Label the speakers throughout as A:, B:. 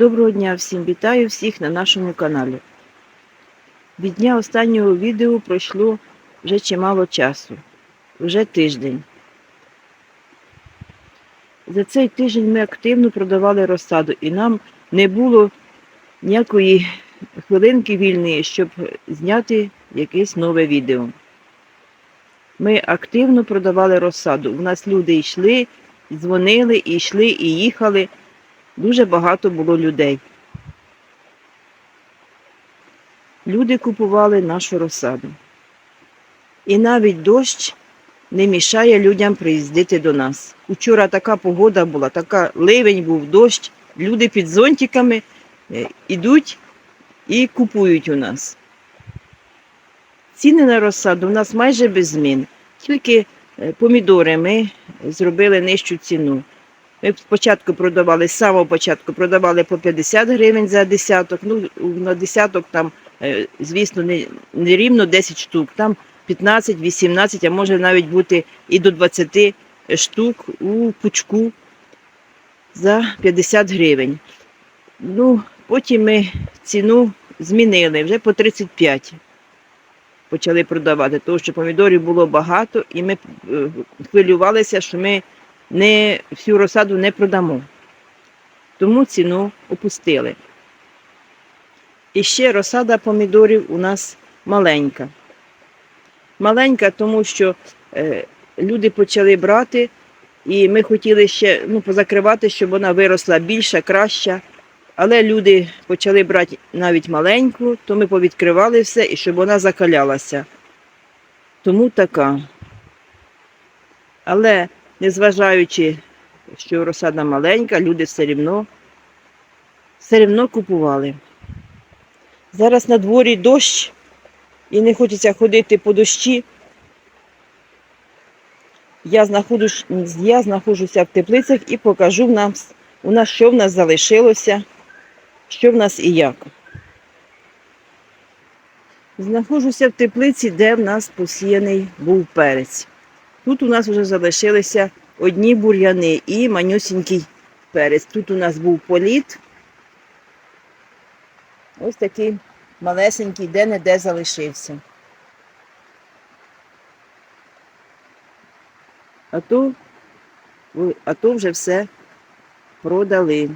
A: Доброго дня всім! Вітаю всіх на нашому каналі. Від дня останнього відео пройшло вже чимало часу, вже тиждень. За цей тиждень ми активно продавали розсаду і нам не було ніякої хвилинки вільної, щоб зняти якесь нове відео. Ми активно продавали розсаду. У нас люди йшли, дзвонили, і йшли, і їхали. Дуже багато було людей. Люди купували нашу розсаду. І навіть дощ не мішає людям приїздити до нас. Учора така погода була, така ливень був дощ, люди під зонтиками е, ідуть і купують у нас. Ціни на розсаду у нас майже без змін. Тільки е, помідори ми зробили нижчу ціну. Ми спочатку продавали, з самого початку продавали по 50 гривень за десяток. Ну, на десяток там, е, звісно, не, не рівно 10 штук, там 15, 18, а може навіть бути і до 20 штук у пучку за 50 гривень. Ну, потім ми ціну змінили вже по 35 почали продавати, тому що помідорів було багато, і ми е, хвилювалися, що ми не, всю розсаду не продамо. Тому ціну опустили. І ще розсада помідорів у нас маленька. Маленька, тому що е, люди почали брати, і ми хотіли ще ну, позакривати, щоб вона виросла більша, краща. Але люди почали брати навіть маленьку, то ми повідкривали все і щоб вона закалялася. Тому така. Але незважаючи, що розсада маленька, люди все рівно, все рівно купували. Зараз на дворі дощ і не хочеться ходити по дощі. Я знаходжусь, я знаходжуся в теплицях і покажу нам, у нас, що в нас залишилося, що в нас і як. Знаходжуся в теплиці, де в нас посіяний був перець. Тут у нас вже залишилися одні бур'яни і манюсінький перець. Тут у нас був політ. Ось такий малесенький, де-не-де залишився. А то, а то вже все продали.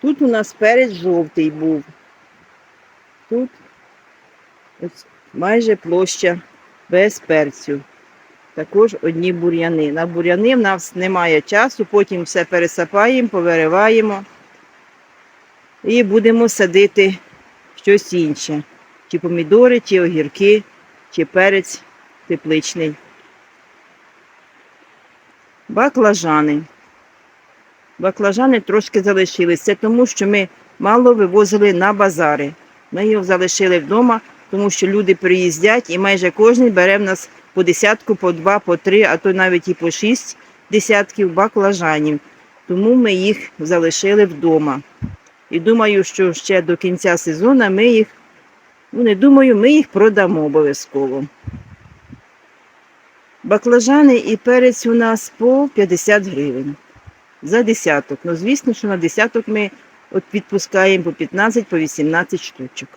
A: Тут у нас перець жовтий був. Тут ось майже площа без перцю. Також одні бур'яни. На бур'яни в нас немає часу, потім все пересапаємо, повириваємо і будемо садити щось інше. Чи помідори, чи огірки, чи перець тепличний. Баклажани. Баклажани трошки залишились. Це тому, що ми мало вивозили на базари. Ми його залишили вдома, тому що люди приїздять і майже кожен бере в нас по десятку, по два, по три, а то навіть і по шість десятків баклажанів. Тому ми їх залишили вдома. І думаю, що ще до кінця сезону ми їх, ну не думаю, ми їх продамо обов'язково. Баклажани і перець у нас по 50 гривень за десяток. Ну, звісно, що на десяток ми от відпускаємо по 15, по 18 штучок.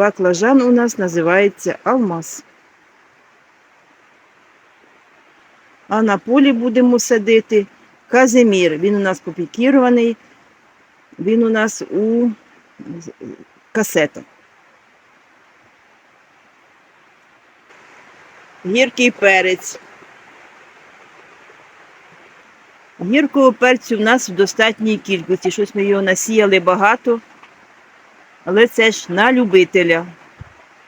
A: Баклажан у нас називається алмаз. А на полі будемо садити казимір. Він у нас попікірований, він у нас у касетах. Гіркий перець. Гіркого перцю в нас в достатній кількості. Щось ми його насіяли багато, але це ж на любителя.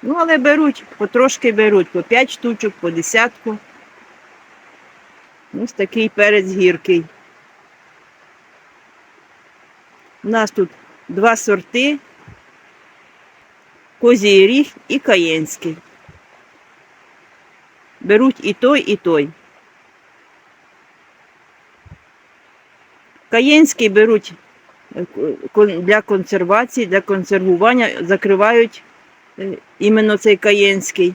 A: Ну, але беруть, потрошки беруть, по 5 штучок, по десятку. Ось такий перець гіркий. У нас тут два сорти. Козій ріг і каєнський. Беруть і той, і той. Каєнський беруть для консервації, для консервування, закривають е, іменно цей каєнський.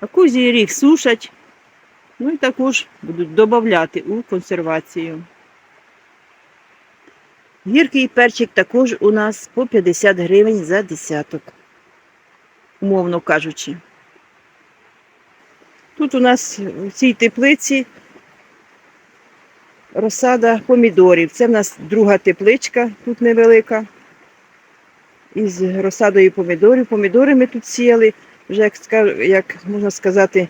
A: А козій ріг сушать, ну і також будуть додати у консервацію. Гіркий перчик також у нас по 50 гривень за десяток, умовно кажучи. Тут у нас в цій теплиці розсада помідорів. Це в нас друга тепличка, тут невелика. Із розсадою помідорів. Помідори ми тут сіяли вже, як, як можна сказати,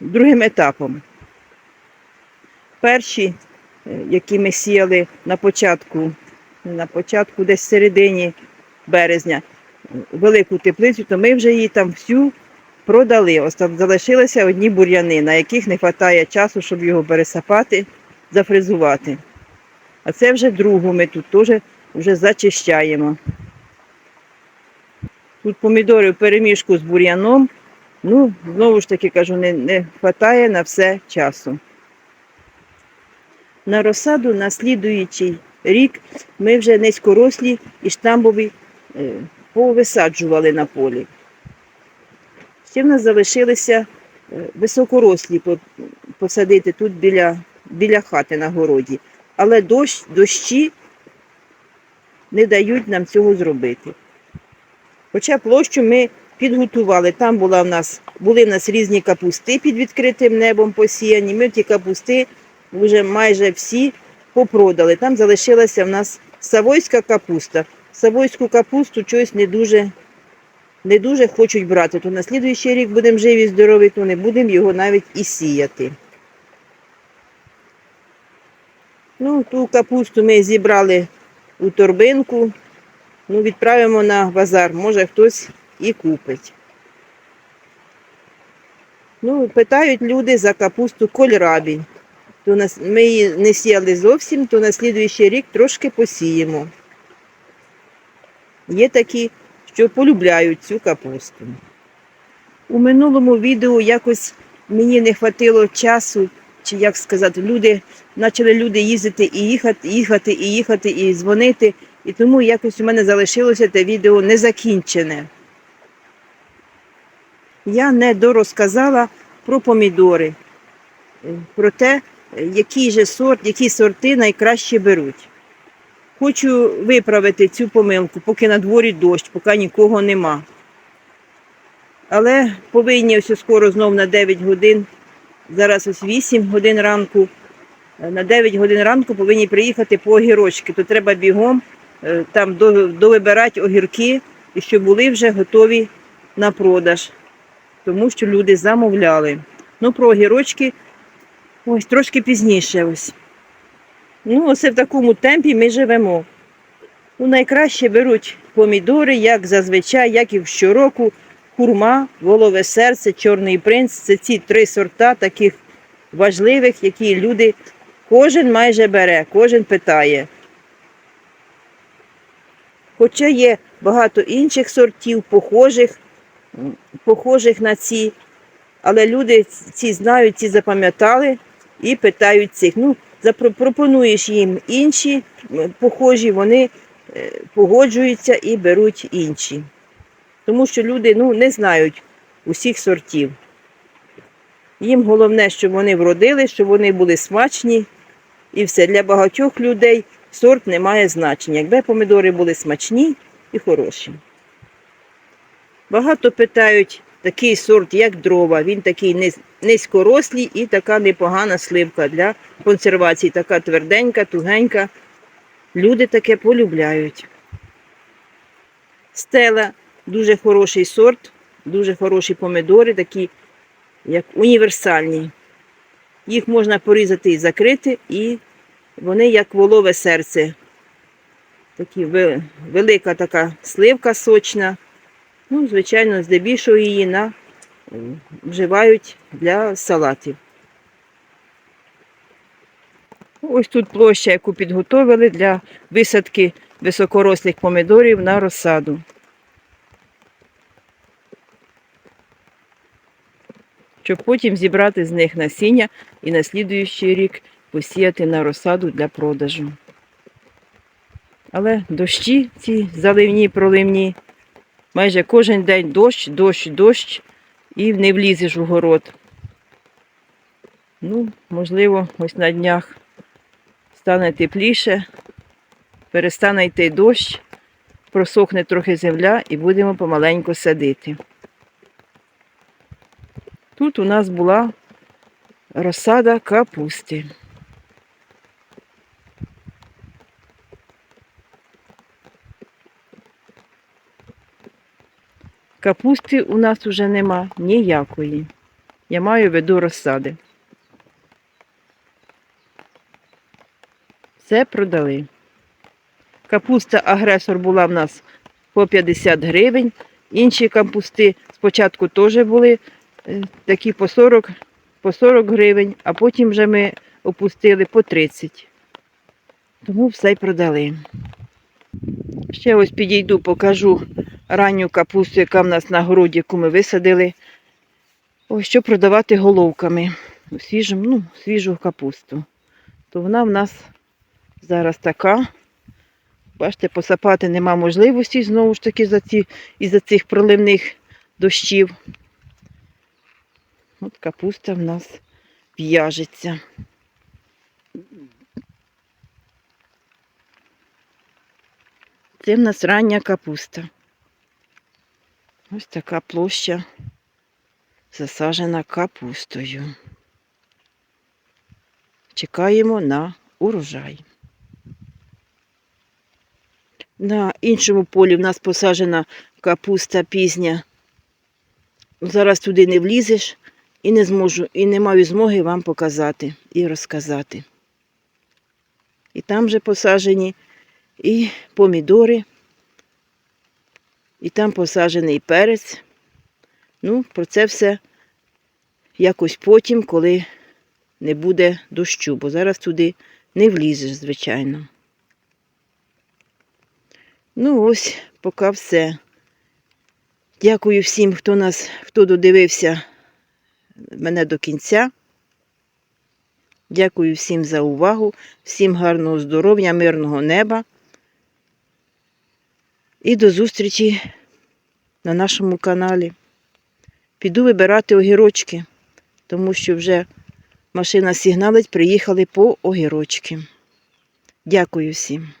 A: другим етапом. Перші, е, які ми сіяли на початку, на початку, десь в середині березня, велику теплицю, то ми вже її там всю продали. Ось там залишилися одні бур'яни, на яких не вистачає часу, щоб його пересапати, зафрезувати. А це вже другу ми тут теж вже зачищаємо. Тут помідори в переміжку з бур'яном. Ну, знову ж таки кажу, не, не вистачає на все часу. На розсаду на слідуючий рік ми вже низькорослі і штамбові е, повисаджували на полі. Ще в нас залишилися е, високорослі посадити тут біля, біля хати на городі. Але дощ, дощі не дають нам цього зробити. Хоча площу ми підготували. Там була в нас, були в нас різні капусти під відкритим небом посіяні. Ми ті капусти вже майже всі попродали. Там залишилася в нас савойська капуста. Савойську капусту чогось не дуже, не дуже хочуть брати. То на слідуючий рік будемо живі, здорові, то не будемо його навіть і сіяти. Ну, ту капусту ми зібрали у торбинку. Ну, відправимо на базар, може хтось і купить. Ну, питають люди за капусту кольрабі. То ми її не сіяли зовсім, то на слідуючий рік трошки посіємо. Є такі, що полюбляють цю капусту. У минулому відео якось мені не хватило часу, чи як сказати, люди почали люди їздити і їхати, їхати, і їхати, і дзвонити. І тому якось у мене залишилося те відео незакінчене. Я не дорозказала про помідори, е, про те, який же сорт, які сорти найкраще беруть. Хочу виправити цю помилку, поки на дворі дощ, поки нікого нема. Але повинні ось скоро знов на 9 годин, зараз ось 8 годин ранку, е, на 9 годин ранку повинні приїхати по огірочки. То треба бігом е, там довибирати огірки, і щоб були вже готові на продаж, тому що люди замовляли. Ну, про огірочки ось трошки пізніше. ось. Ну, оце в такому темпі ми живемо. Ну, найкраще беруть помідори, як зазвичай, як і щороку. Хурма, волове серце, чорний принц це ці три сорта таких важливих, які люди кожен майже бере, кожен питає. Хоча є багато інших сортів, похожих, похожих на ці, але люди ці знають, ці запам'ятали і питають цих. Ну, запропонуєш їм інші похожі, вони е, погоджуються і беруть інші. Тому що люди ну, не знають усіх сортів. Їм головне, щоб вони вродили, щоб вони були смачні. І все. Для багатьох людей сорт не має значення. Якби помідори були смачні і хороші. Багато питають такий сорт, як дрова. Він такий низ- низькорослий і така непогана сливка для консервації. Така тверденька, тугенька. Люди таке полюбляють. Стела дуже хороший сорт, дуже хороші помідори, такі як універсальні. Їх можна порізати і закрити, і вони як волове серце. Такі велика така сливка сочна. Ну, звичайно, здебільшого її на, вживають для салатів. Ось тут площа, яку підготовили для висадки високорослих помідорів на розсаду. Щоб потім зібрати з них насіння і на слідуючий рік посіяти на розсаду для продажу. Але дощі ці заливні, проливні, майже кожен день дощ, дощ, дощ. і не влізеш в город. Ну, можливо, ось на днях стане тепліше, перестане йти дощ, просохне трохи земля і будемо помаленьку садити. Тут у нас була розсада капусти. Капусти у нас уже нема ніякої. Я маю в виду розсади. Все продали. Капуста агресор була в нас по 50 гривень. Інші капусти спочатку теж були такі по 40, по 40 гривень, а потім вже ми опустили по 30. Тому все й продали. Ще ось підійду, покажу ранню капусту, яка в нас на городі, яку ми висадили. Ось що продавати головками. Свіжу, ну, свіжу капусту. То вона в нас зараз така. Бачите, посапати нема можливості знову ж таки за ці, із-за цих проливних дощів. От капуста в нас в'яжеться. Це в нас рання капуста. Ось така площа засаджена капустою. Чекаємо на урожай. На іншому полі в нас посаджена капуста пізня. Зараз туди не влізеш і не зможу, і не маю змоги вам показати і розказати. І там же посаджені і помідори, і там посаджений перець. Ну, про це все якось потім, коли не буде дощу, бо зараз туди не влізеш, звичайно. Ну, ось, поки все. Дякую всім, хто нас, хто додивився мене до кінця. Дякую всім за увагу, всім гарного здоров'я, мирного неба. І до зустрічі на нашому каналі. Піду вибирати огірочки, тому що вже машина сигналить, приїхали по огірочки. Дякую всім.